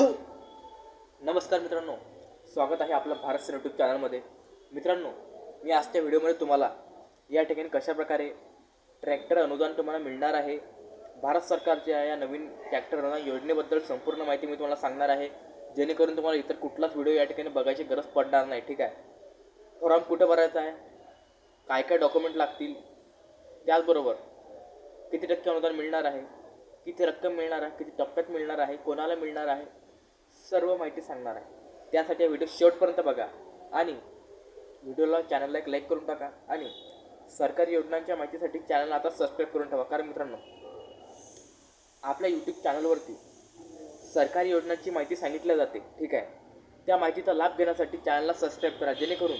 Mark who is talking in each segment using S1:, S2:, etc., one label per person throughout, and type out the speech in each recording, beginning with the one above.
S1: नमस्कार मित्रांनो स्वागत आहे आपलं भारत सर यूट्यूब चॅनलमध्ये मित्रांनो मी आजच्या व्हिडिओमध्ये तुम्हाला या ठिकाणी कशाप्रकारे ट्रॅक्टर अनुदान तुम्हाला मिळणार आहे भारत सरकारच्या या नवीन ट्रॅक्टर अनुदान योजनेबद्दल संपूर्ण माहिती मी तुम्हाला सांगणार आहे जेणेकरून तुम्हाला इतर कुठलाच व्हिडिओ या ठिकाणी बघायची गरज पडणार नाही ठीक आहे? फॉर्म कुठं भरायचा आहे? काय काय डॉक्युमेंट लागतील? त्याचबरोबर किती टक्के अनुदान मिळणार आहे? किती रक्कम मिळणार आहे? किती टप्प्यात मिळणार आहे? कोणाला मिळणार आहे? सर्व माहिती सांगणार आहे. त्यासाठी हा व्हिडिओ शेवटपर्यंत बघा. आणि व्हिडिओला चॅनलला एक लाईक करून टाका. आणि सरकारी योजनांच्या माहितीसाठी चॅनलला आता सबस्क्राईब करून ठेवा. कारण मित्रांनो आपल्या यूट्यूब चॅनलवरती सरकारी योजनांची माहिती सांगितली जाते. ठीक आहे? त्या माहितीचा लाभ घेण्यासाठी चॅनलला सबस्क्राईब करा. जेणेकरून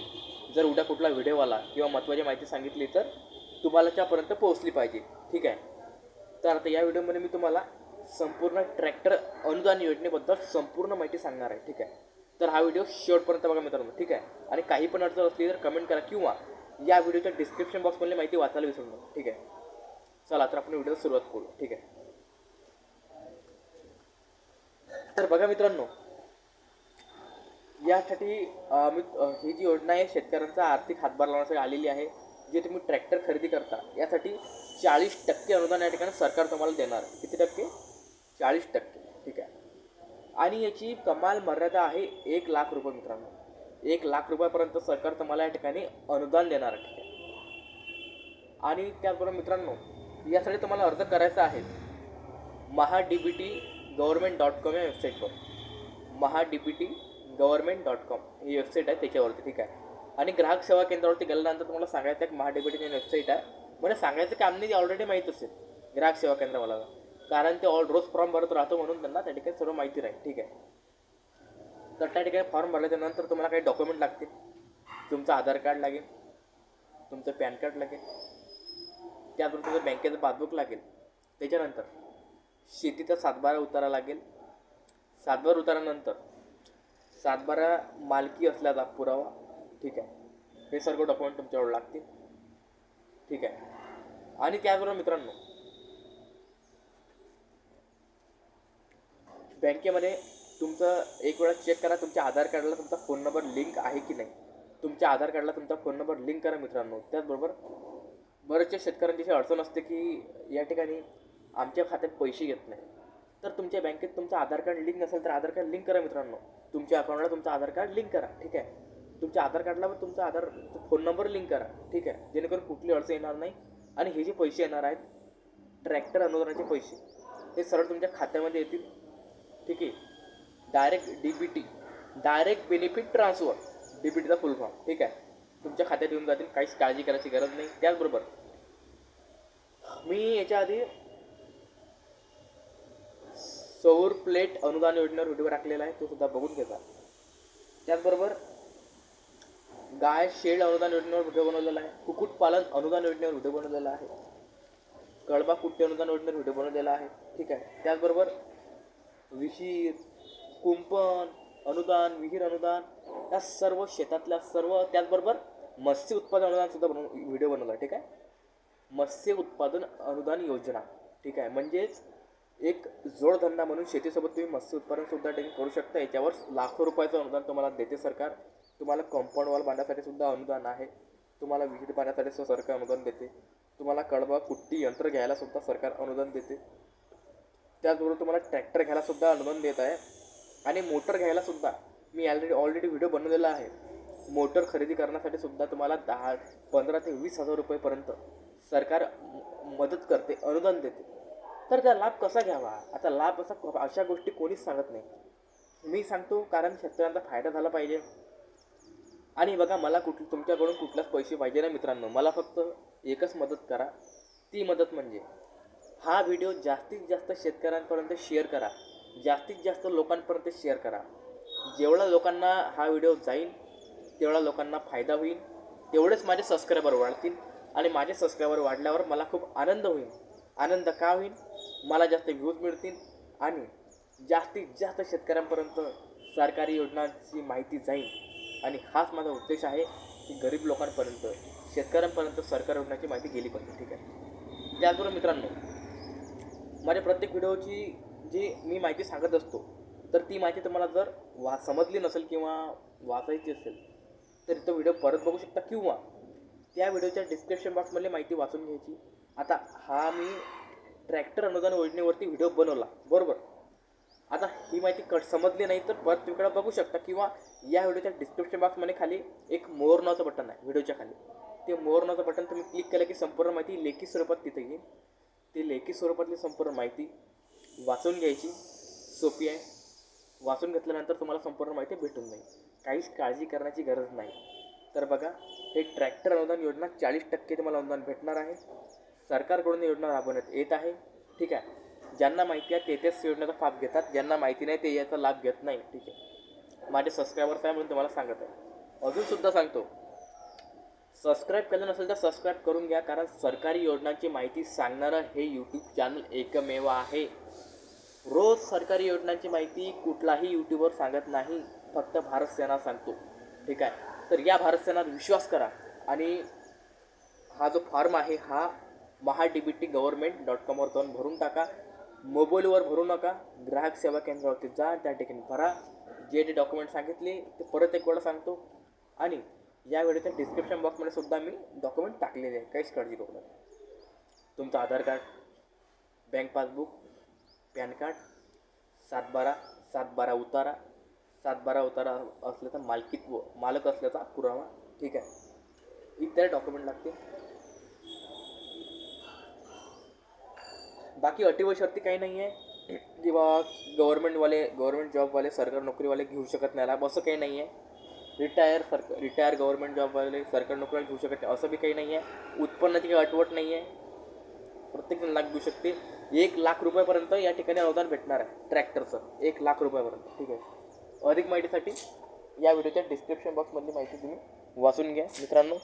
S1: जर उद्या कुठला व्हिडिओ आला किंवा महत्त्वाची माहिती सांगितली तर तुम्हाला त्यापर्यंत पोहोचली पाहिजे. ठीक आहे? तर आता या व्हिडिओमध्ये मी तुम्हाला संपूर्ण ट्रॅक्टर अनुदान योजनेबद्दल संपूर्ण माहिती सांगणार आहे ठीक आहे? तर हा व्हिडिओ शेवटपर्यंत बघा मित्रांनो ठीक आहे? आणि काही पण अडचण असली तर कमेंट करा किंवा या व्हिडिओच्या डिस्क्रिप्शन बॉक्समधली माहिती वाचायला विसरू नका ठीक आहे? चला तर आपण व्हिडिओ सुरुवात करू ठीक आहे? तर बघा मित्रांनो यासाठी मी ही जी योजना आहे शेतकऱ्यांचा आर्थिक हातभार लावण्यासाठी आलेली आहे जे तुम्ही ट्रॅक्टर खरेदी करता यासाठी चाळीस टक्के अनुदान या ठिकाणी सरकार तुम्हाला देणार आहे. किती टक्के? चाळीस टक्के ठीक आहे? आणि याची कमाल मर्यादा आहे एक लाख रुपये मित्रांनो. एक लाख रुपयापर्यंत सरकार तुम्हाला या ठिकाणी अनुदान देणार आहे ठीक आहे? आणि त्याचबरोबर मित्रांनो यासाठी तुम्हाला अर्ज करायचा आहे. Maha D B T government dot com या वेबसाईटवर. Maha D B T government dot com ही वेबसाईट आहे त्याच्यावरती ठीक आहे? आणि ग्राहक सेवा केंद्रावरती गेल्यानंतर तुम्हाला सांगायचं आहे की Maha D B T website आहे. म्हणजे सांगायचं काम नाही ऑलरेडी माहीत असेल. ग्राहक सेवा केंद्रावाला कारण ते ऑल रोज फॉर्म भरत राहतो म्हणून त्यांना त्या ठिकाणी सर्व माहिती राहील. ठीक आहे? तर त्या ठिकाणी फॉर्म भरल्याच्यानंतर तुम्हाला काही डॉक्युमेंट लागतील. तुमचं आधार कार्ड लागेल तुमचं पॅन कार्ड लागेल त्याबरोबर तुमचं बँकेचं पासबुक लागेल. त्याच्यानंतर शेतीचा सातबारा उतारा लागेल. सातबारा उतारानंतर सातबारा मालकी असल्याचा पुरावा ठीक आहे? हे सर्व डॉक्युमेंट तुमच्यावर लागतील. ठीक आहे? आणि त्याचबरोबर मित्रांनो बँकेमध्ये तुमचं एक वेळा चेक करा तुमच्या आधार कार्डला तुमचा फोन नंबर लिंक आहे की नाही? तुमच्या आधार कार्डला तुमचा फोन नंबर लिंक करा मित्रांनो. त्याचबरोबर बरेचशा शेतकऱ्यांची अशी अडचण असते की या ठिकाणी आमच्या खात्यात पैसे येत नाही. तर तुमच्या बँकेत तुमचं आधार कार्ड लिंक नसेल तर आधार कार्ड लिंक करा मित्रांनो. तुमच्या अकाउंटला तुमचं आधार कार्ड लिंक करा ठीक आहे? तुमच्या आधार कार्डला पण तुमचा आधार फोन नंबर लिंक करा ठीक आहे? जेणेकरून कुठली अडचण येणार नाही. आणि हे जे पैसे येणार आहेत ट्रॅक्टर अनुदानाचे पैसे हे सरळ तुमच्या खात्यामध्ये येतील. ठीक आहे. Direct D B T direct benefit transfer D B टीचा फुल फॉर्म ठीक आहे. तुमच्या खात्यात येऊन जातील काहीच काळजी करायची गरज नाही. त्याचबरोबर मी याच्या आधी सौर प्लेट अनुदान योजनेवर व्हिडिओ टाकलेला आहे तो सुद्धा बघून घेता. त्याचबरोबर गाय शेड अनुदान योजनेवर व्हिडिओ बनवलेला आहे कुक्कुटपालन अनुदान योजनेवर व्हिडिओ बनवलेला आहे कळबा कुट्टी अनुदान योजनेवर व्हिडिओ बनवलेला आहे ठीक आहे. त्याचबरोबर विहीर कुंपण अनुदान विहीर अनुदान या सर्व शेतातल्या सर्व त्याचबरोबर मत्स्य उत्पादन अनुदानसुद्धा बनवून बनव व्हिडिओ बनवला ठीक आहे? मत्स्य उत्पादन अनुदान योजना ठीक आहे? म्हणजेच एक जोडधंदा म्हणून शेतीसोबत तुम्ही मत्स्य उत्पादनसुद्धा टेकिंग करू शकता. याच्यावर लाखो रुपयाचं अनुदान तुम्हाला देते सरकार. तुम्हाला कंपाऊंड वॉल बांधण्यासाठी सुद्धा अनुदान आहे. तुम्हाला विहीर बांधण्यासाठी सुद्धा सरकार अनुदान देते. तुम्हाला कडबा कुट्टी यंत्र घ्यायला सुद्धा सरकार अनुदान देते. त्याचबरोबर तुम्हाला ट्रॅक्टर घ्यायला सुद्धा अनुदान देत आहे. आणि मोटर घ्यायला सुद्धा मी ऑलरेडी ऑलरेडी व्हिडिओ बनवलेला आहे. मोटर खरेदी करण्यासाठी सुद्धा तुम्हाला दहा पंधरा ते वीस हजार रुपयेपर्यंत सरकार मदत करते अनुदान देते. तर त्या लाभ कसा घ्यावा? आता लाभ असा अशा गोष्टी कोणीच सांगत नाही. मी सांगतो कारण शेतकऱ्यांचा फायदा झाला पाहिजे. आणि बघा मला कुठ तुमच्याकडून कुठलाच पैसे पाहिजे ना मित्रांनो. मला फक्त एकच मदत करा. ती मदत म्हणजे हा व्हिडिओ जास्तीत जास्त शेतकऱ्यांपर्यंत शेअर करा. जास्तीत जास्त लोकांपर्यंत शेअर करा. जेवढा लोकांना हा व्हिडिओ जाईल तेवढा लोकांना फायदा होईल. तेवढेच माझे सबस्क्रायबर वाढतील आणि माझे सबस्क्रायबर वाढल्यावर मला खूप आनंद होईल. आनंद का होईल? मला जास्त व्ह्यूज मिळतील आणि जास्तीत जास्त शेतकऱ्यांपर्यंत सरकारी योजनांची माहिती जाईल. आणि हाच माझा उद्देश आहे की गरीब लोकांपर्यंत शेतकऱ्यांपर्यंत सरकारी योजनाची माहिती गेली पाहिजे ठीक आहे? त्याचबरोबर मित्रांनो माझ्या प्रत्येक व्हिडिओची जी मी माहिती सांगत असतो तर ती माहिती तुम्हाला जर वा समजली नसेल किंवा वाचायची असेल तर तो व्हिडिओ परत बघू शकता किंवा त्या व्हिडिओच्या डिस्क्रिप्शन बॉक्समधली माहिती वाचून घ्यायची. आता हा मी ट्रॅक्टर अनुदान योजनेवरती व्हिडिओ बनवला बरोबर? आता ही माहिती कट समजली नाही तर परत तिकडे बघू शकता किंवा या व्हिडिओच्या डिस्क्रिप्शन बॉक्समध्ये खाली एक मोर नावाचं बटन आहे व्हिडिओच्या खाली. ते मोर नावाचं बटन तुम्ही क्लिक केलं की संपूर्ण माहिती लेखी स्वरूपात तिथे येईल. ती लेखी स्वरूपातली संपूर्ण माहिती वाचून घ्यायची सोपी आहे. वाचून घेतल्यानंतर तुम्हाला संपूर्ण माहिती भेटून जाईल. काहीच काळजी करण्याची गरज नाही. तर बघा हे ट्रॅक्टर अनुदान योजना चाळीस टक्के तुम्हाला अनुदान भेटणार आहे. सरकारकडून योजना राबवण्यात येत आहे. ठीक आहे? ज्यांना माहिती आहे ते त्याच योजनेचा फाप घेतात. ज्यांना माहिती नाही ते याचा लाभ घेत नाही. ठीक आहे? माझे सबस्क्रायबर्स आहे म्हणून तुम्हाला सांगत आहे. अजूनसुद्धा सांगतो सबस्क्राईब केलं नसेल तर सबस्क्राईब करून घ्या कारण सरकारी योजनांची माहिती सांगणारं हे यूट्यूब चॅनल एकमेव आहे. रोज सरकारी योजनांची माहिती कुठलाही यूट्यूबवर सांगत नाही फक्त भारत सेना सांगतो. ठीक आहे? तर या भारत सेनात विश्वास करा. आणि हा जो फॉर्म आहे हा Maha D B T government dot कॉमवर जाऊन भरून टाका. मोबाईलवर भरू नका. ग्राहक सेवा केंद्रावरती जा त्या ठिकाणी भरा. जे जे डॉक्युमेंट सांगितले ते परत एक वेळा सांगतो. आणि या व्हिडिओच्या डिस्क्रिप्शन बॉक्समध्ये सुद्धा मी डॉक्युमेंट टाकलेले आहे. काहीच काळजी करू नका. तुमचं Aadhaar card bank passbook PAN card सात बारा सात बारा उतारा सात बारा उतारा असल्याचा मालकीत्व मालक असल्याचा पुरावा ठीक आहे. इतर डॉक्युमेंट लागते बाकी अटी व शर्ती काही नाही आहे. किंवा गव्हर्मेंटवाले गव्हर्मेंट जॉबवाले सरकारी नोकरीवाले घेऊ शकत नाही लाभ असं काही नाही आहे. रिटायर सरक रिटायर गव्हर्मेंट जॉबवाले सरकारी नोकरीवाले घेऊ शकत नाही असं बी काही नाही आहे उत्पन्नाची काही अटवट नाही आहे प्रत्येकजण लाख घेऊ शकते एक लाख रुपयापर्यंत या ठिकाणी अनुदान भेटणार आहे ट्रॅक्टरचं एक लाख रुपयापर्यंत ठीक आहे? अधिक माहितीसाठी या व्हिडिओच्या डिस्क्रिप्शन बॉक्समधली माहिती तुम्ही वाचून घ्या. मित्रांनो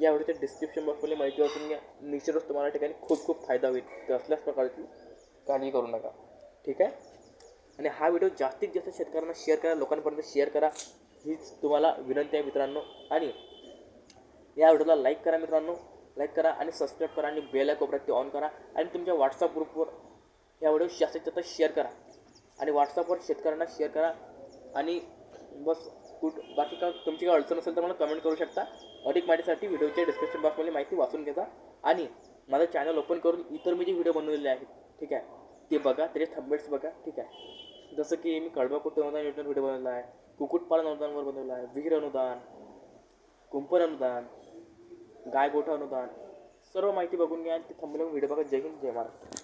S1: या व्हिडिओच्या डिस्क्रिप्शन बॉक्समधली माहिती वाचून घ्या. निश्चितच तुम्हाला या ठिकाणी खूप खूप फायदा होईल. तर असल्याच प्रकारची काळजी करू नका. ठीक आहे? आणि हा व्हिडिओ जास्तीत जास्त शेतकऱ्यांना शेअर करा लोकांपर्यंत शेअर करा. हीच तुम्हाला विनंती आहे मित्रांनो. आणि या व्हिडिओला लाईक करा मित्रांनो. लाईक करा आणि सबस्क्राईब करा आणि बेल कोपऱ्यात ते ऑन करा. आणि तुमच्या व्हॉट्सअप ग्रुपवर या व्हिडिओ जास्तीत जास्त शेअर करा. आणि व्हॉट्सअपवर शेतकऱ्यांना शेअर करा. आणि बस कुठ बाकी का तुमची काही अडचण असेल तर मला कमेंट करू शकता. अधिक माहितीसाठी व्हिडिओच्या डिस्क्रिप्शन बॉक्समध्ये माहिती वाचून घेता आणि माझं चॅनल ओपन करून इतर मी जे व्हिडिओ बनवलेले आहेत ठीक आहे ते बघा. त्याचे थंबेट्स बघा ठीक आहे. जसं की मी कडबा कुठे होता न्यूटन व्हिडिओ बनवला आहे. कुक्कुटपालन अनुदानवर बनवला आहे. विहीर अनुदान कुंपण अनुदान गाय गोठा अनुदान सर्व माहिती बघून घ्या आणि ते थांबवून व्हिडिओ बघा जय हिंद जय महाराष्ट्र.